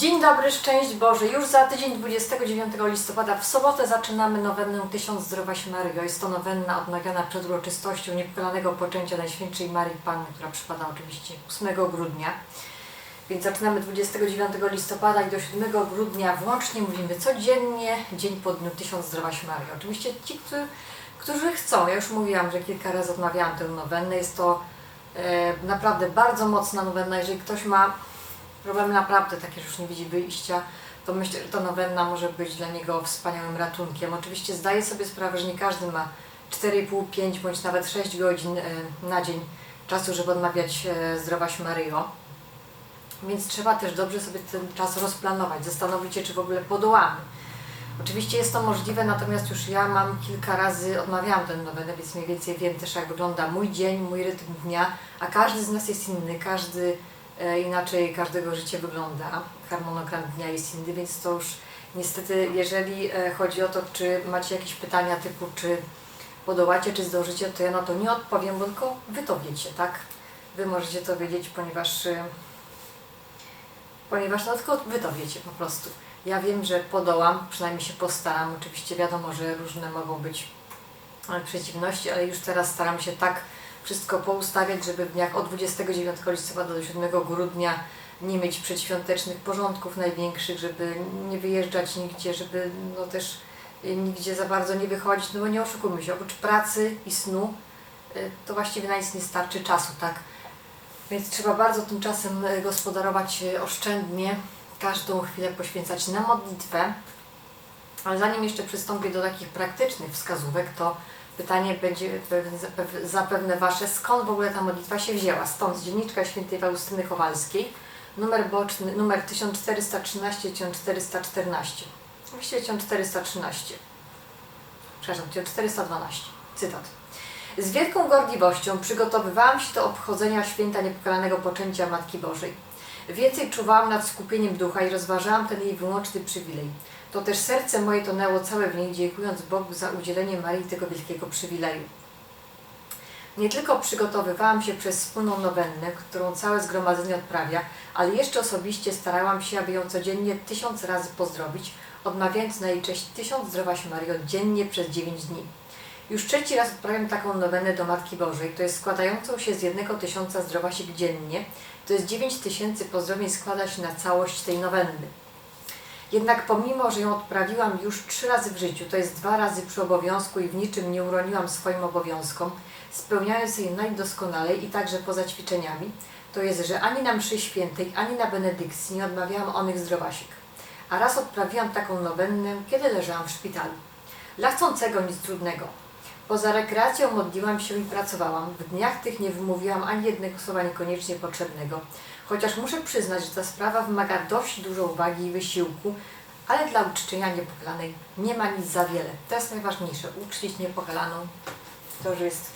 Dzień dobry, szczęść Boże. Już za tydzień 29 listopada w sobotę zaczynamy nowennę Tysiąc Zdrowaś Maryjo. Jest to nowenna odmawiana przed uroczystością niepokalanego poczęcia Najświętszej Marii Panny, która przypada oczywiście 8 grudnia. Więc zaczynamy 29 listopada i do 7 grudnia włącznie mówimy codziennie, dzień po dniu Tysiąc Zdrowaś Maryjo. Oczywiście ci, którzy, którzy chcą, ja już mówiłam, że kilka razy odmawiałam tę nowennę, jest to e, naprawdę bardzo mocna nowenna. Jeżeli ktoś ma problemy naprawdę takie, że już nie widzi wyjścia, to myślę, że ta nowenna może być dla niego wspaniałym ratunkiem. Oczywiście zdaję sobie sprawę, że nie każdy ma 4,5, 5 bądź nawet 6 godzin e, na dzień czasu, żeby odmawiać e, Zdrowaś Maryjo. Więc trzeba też dobrze sobie ten czas rozplanować, zastanowić się, czy w ogóle podołamy. Oczywiście jest to możliwe, natomiast już ja mam kilka razy odmawiałam tę nowenę, więc mniej więcej wiem też, jak wygląda mój dzień, mój rytm dnia, a każdy z nas jest inny, każdy inaczej każdego życie wygląda, harmonogram dnia jest inny, więc to już niestety, jeżeli e, chodzi o to, czy macie jakieś pytania typu, czy podołacie, czy zdążycie, to ja na to nie odpowiem, bo tylko Wy to wiecie, tak? Wy możecie to wiedzieć, ponieważ, e, ponieważ no tylko Wy to wiecie po prostu. Ja wiem, że podołam, przynajmniej się postaram. Oczywiście wiadomo, że różne mogą być e, przeciwności, ale już teraz staram się tak wszystko poustawiać, żeby w dniach od 29 listopada do 7 grudnia nie mieć przedświątecznych porządków największych, żeby nie wyjeżdżać nigdzie, żeby no też y, nigdzie za bardzo nie wychodzić, no bo nie oszukujmy się, oprócz pracy i snu, y, to właściwie na nic nie starczy czasu, tak? Więc trzeba bardzo tym czasem y, gospodarować oszczędnie, każdą chwilę poświęcać na modlitwę. Ale zanim jeszcze przystąpię do takich praktycznych wskazówek, to pytanie będzie pewne- pew- zapewne Wasze, skąd w ogóle ta modlitwa się wzięła? Stąd z dzienniczka świętej Faustyny Kowalskiej, numer boczny, numer 1413-1414. Właściwie 1413. Przepraszam, 1412. Cytat. Z wielką gorliwością przygotowywałam się do obchodzenia święta niepokalanego poczęcia Matki Bożej. Więcej czuwałam nad skupieniem ducha i rozważałam ten jej wyłączny przywilej. To też serce moje tonęło całe w niej, dziękując Bogu za udzielenie Marii tego wielkiego przywileju. Nie tylko przygotowywałam się przez wspólną nowennę, którą całe zgromadzenie odprawia, ale jeszcze osobiście starałam się, aby ją codziennie tysiąc razy pozdrowić, odmawiając na jej cześć tysiąc zdrowaś Mario dziennie przez dziewięć dni. Już trzeci raz odprawiam taką nowennę do Matki Bożej, to jest składającą się z jednego tysiąca zdrowasik dziennie, to jest dziewięć tysięcy pozdrowień składa się na całość tej nowenny. Jednak pomimo, że ją odprawiłam już trzy razy w życiu, to jest dwa razy przy obowiązku i w niczym nie uroniłam swoim obowiązkom, spełniając je najdoskonalej i także poza ćwiczeniami, to jest, że ani na mszy świętej, ani na benedykcji nie odmawiałam onych zdrowasik. A raz odprawiłam taką nowennę, kiedy leżałam w szpitalu. Dla chcącego nic trudnego. Poza rekreacją modliłam się i pracowałam. W dniach tych nie wymówiłam ani jednego słowa niekoniecznie potrzebnego. Chociaż muszę przyznać, że ta sprawa wymaga dość dużo uwagi i wysiłku, ale dla uczczenia niepokalanej nie ma nic za wiele. To jest najważniejsze. Uczcić niepokalaną. To, że jest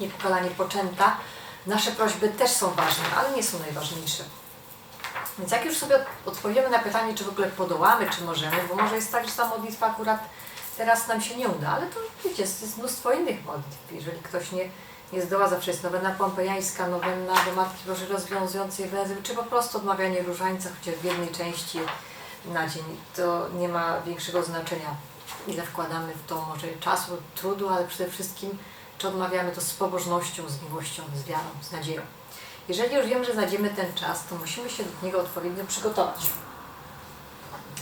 niepokalanie poczęta. Nasze prośby też są ważne, ale nie są najważniejsze. Więc jak już sobie odpowiemy na pytanie, czy w ogóle podołamy, czy możemy, bo może jest tak, że ta modlitwa akurat teraz nam się nie uda, ale to wiecie, jest mnóstwo innych modlitw. Jeżeli ktoś nie, nie zdoła, zawsze jest nowenna pompejańska, nowenna do Matki Bożej rozwiązującej węzeł, czy po prostu odmawianie różańca, chociaż w jednej części na dzień. To nie ma większego znaczenia, ile wkładamy w to może czasu, trudu, ale przede wszystkim, czy odmawiamy to z pobożnością, z miłością, z wiarą, z nadzieją. Jeżeli już wiemy, że znajdziemy ten czas, to musimy się do niego odpowiednio przygotować.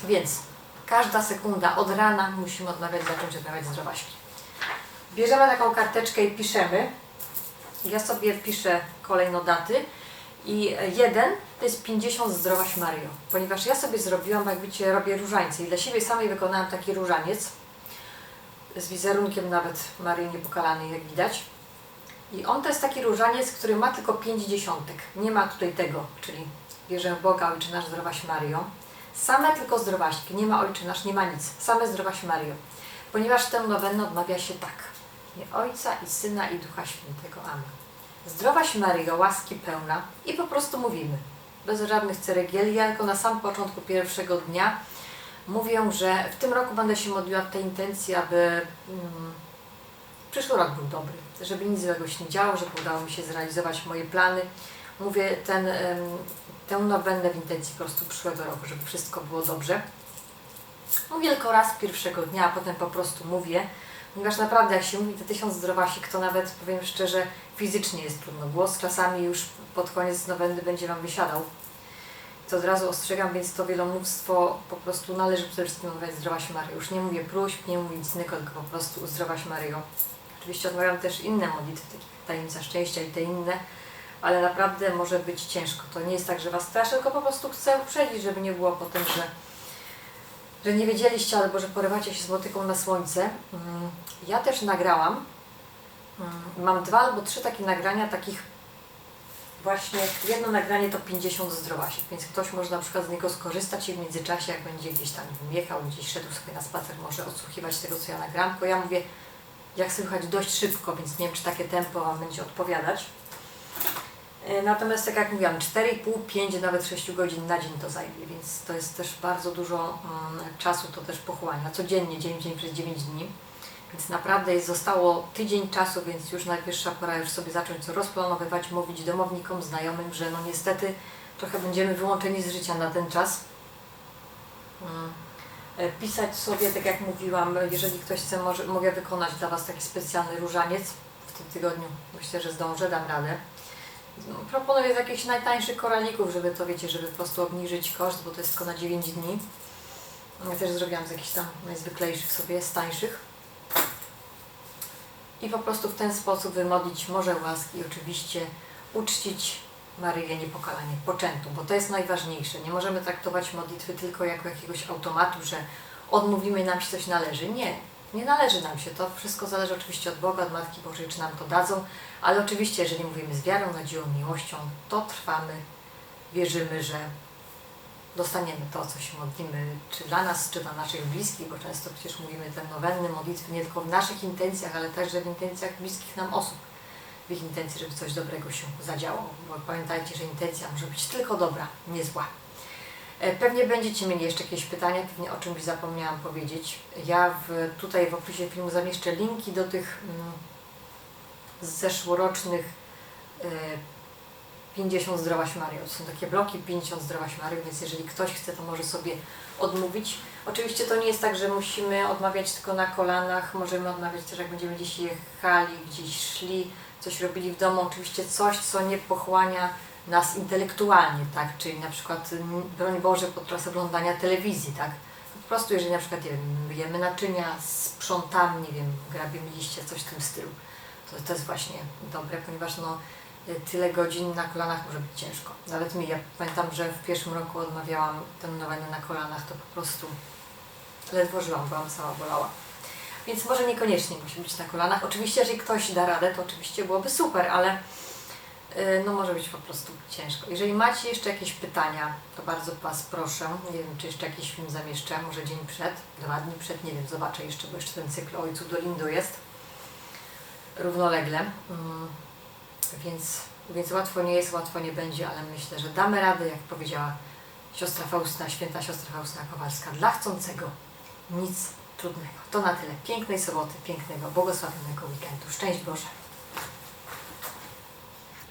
Więc każda sekunda od rana musimy odmawiać, zacząć odmawiać zdrowaśki. Bierzemy taką karteczkę i piszemy. Ja sobie piszę kolejno daty. I jeden to jest 50 zdrowaś Mario, ponieważ ja sobie zrobiłam, jak wiecie, robię różańce i dla siebie samej wykonałam taki różaniec z wizerunkiem nawet Maryi Niepokalanej, jak widać. I on to jest taki różaniec, który ma tylko 5 dziesiątek. Nie ma tutaj tego, czyli bierzemy Boga, Ojcze Nasz, Zdrowaś Mario. Same tylko zdrowaśki, nie ma Ojcze Nasz, nie ma nic. Same Zdrowaś Mario. Ponieważ tę nowennę odmawia się tak. Nie Ojca i Syna i Ducha Świętego. Amen. Zdrowaś Maryjo, łaski pełna i po prostu mówimy. Bez żadnych ceregieli, ja tylko na sam początku pierwszego dnia mówię, że w tym roku będę się modliła w tej intencji, aby mm, przyszły rok był dobry, żeby nic złego się nie działo, żeby udało mi się zrealizować moje plany. Mówię ten, tę nowennę w intencji po prostu przyszłego roku, żeby wszystko było dobrze. Mówię tylko raz pierwszego dnia, a potem po prostu mówię, ponieważ naprawdę jak się mówi te tysiąc zdrowasik, to nawet powiem szczerze, fizycznie jest trudno. Głos czasami już pod koniec nowenny będzie Wam wysiadał. To od razu ostrzegam, więc to wielomóstwo po prostu należy przede wszystkim odmawiać Zdrowaś Maryjo. Już nie mówię próśb, nie mówię nic innego, tylko po prostu Zdrowaś Maryjo. Oczywiście odmawiam też inne modlitwy, takie tajemnica szczęścia i te inne, ale naprawdę może być ciężko. To nie jest tak, że Was straszę, tylko po prostu chcę uprzedzić, żeby nie było potem, że, że nie wiedzieliście albo że porywacie się z motyką na słońce. Mm, Ja też nagrałam, mm, mam dwa albo trzy takie nagrania, takich właśnie, jedno nagranie to 50 zdrowasiek, więc ktoś może na przykład z niego skorzystać i w międzyczasie, jak będzie gdzieś tam jechał, gdzieś szedł sobie na spacer, może odsłuchiwać tego, co ja nagram, bo ja mówię, jak słychać dość szybko, więc nie wiem, czy takie tempo Wam będzie odpowiadać. E, Natomiast tak jak mówiłam, 4,5, 5, nawet 6 godzin na dzień to zajmie, więc to jest też bardzo dużo mm, czasu, to też pochłania. Codziennie, dzień dzień przez 9 dni. Więc naprawdę jest, zostało tydzień czasu, więc już najwyższa pora już sobie zacząć rozplanowywać, mówić domownikom, znajomym, że no niestety trochę będziemy wyłączeni z życia na ten czas. Mm. E, Pisać sobie, tak jak mówiłam, jeżeli ktoś chce, może, mogę wykonać dla Was taki specjalny różaniec w tym tygodniu. Myślę, że zdążę, dam radę. No, Proponuję z jakichś najtańszych koralików, żeby to wiecie, żeby po prostu obniżyć koszt, bo to jest tylko na 9 dni. Ja też zrobiłam z jakichś tam najzwyklejszych sobie, z tańszych. I po prostu w ten sposób wymodlić morze łaski oczywiście uczcić Maryję niepokalanie poczętu, bo to jest najważniejsze. Nie możemy traktować modlitwy tylko jako jakiegoś automatu, że odmówimy nam się coś należy. Nie, nie należy nam się. To wszystko zależy oczywiście od Boga, od Matki Bożej, czy nam to dadzą, ale oczywiście, jeżeli mówimy z wiarą, nadzieją, miłością, to trwamy, wierzymy, że dostaniemy to, co się modlimy, czy dla nas, czy dla naszych bliskich, bo często przecież mówimy te nowenny modlitwy nie tylko w naszych intencjach, ale także w intencjach bliskich nam osób, w ich intencji, żeby coś dobrego się zadziało. Bo pamiętajcie, że intencja może być tylko dobra, nie zła. E, Pewnie będziecie mieli jeszcze jakieś pytania, pewnie o czymś zapomniałam powiedzieć. Ja w, tutaj w opisie filmu zamieszczę linki do tych mm, zeszłorocznych e, 50 zdrowaś Mario. To są takie bloki 50 zdrowaś Mario, więc jeżeli ktoś chce, to może sobie odmówić. Oczywiście to nie jest tak, że musimy odmawiać tylko na kolanach, możemy odmawiać też jak będziemy gdzieś jechali, gdzieś szli, coś robili w domu, oczywiście coś, co nie pochłania nas intelektualnie, tak, czyli na przykład, broń Boże, podczas oglądania telewizji, tak, po prostu jeżeli na przykład, nie wiem, myjemy naczynia, sprzątamy, nie wiem, grabimy liście, coś w tym stylu, to, to jest właśnie dobre, ponieważ no, y, tyle godzin na kolanach może być ciężko. Nawet mi, ja pamiętam, że w pierwszym roku odmawiałam tę nowenę na kolanach, to po prostu ledwo żyłam, byłam cała bolała. Więc może niekoniecznie musi być na kolanach. Oczywiście, jeżeli ktoś da radę, to oczywiście byłoby super, ale no może być po prostu ciężko. Jeżeli macie jeszcze jakieś pytania, to bardzo Was proszę. Nie wiem, czy jeszcze jakiś film zamieszczę, może dzień przed, dwa dni przed, nie wiem, zobaczę jeszcze, bo jeszcze ten cykl Ojcu Dolindo jest równolegle. Mm, Więc, więc łatwo nie jest, łatwo nie będzie, ale myślę, że damy radę, jak powiedziała siostra Faustyna, święta siostra Faustyna Kowalska, dla chcącego nic trudnego. To na tyle. Pięknej soboty, pięknego, błogosławionego weekendu. Szczęść Boże!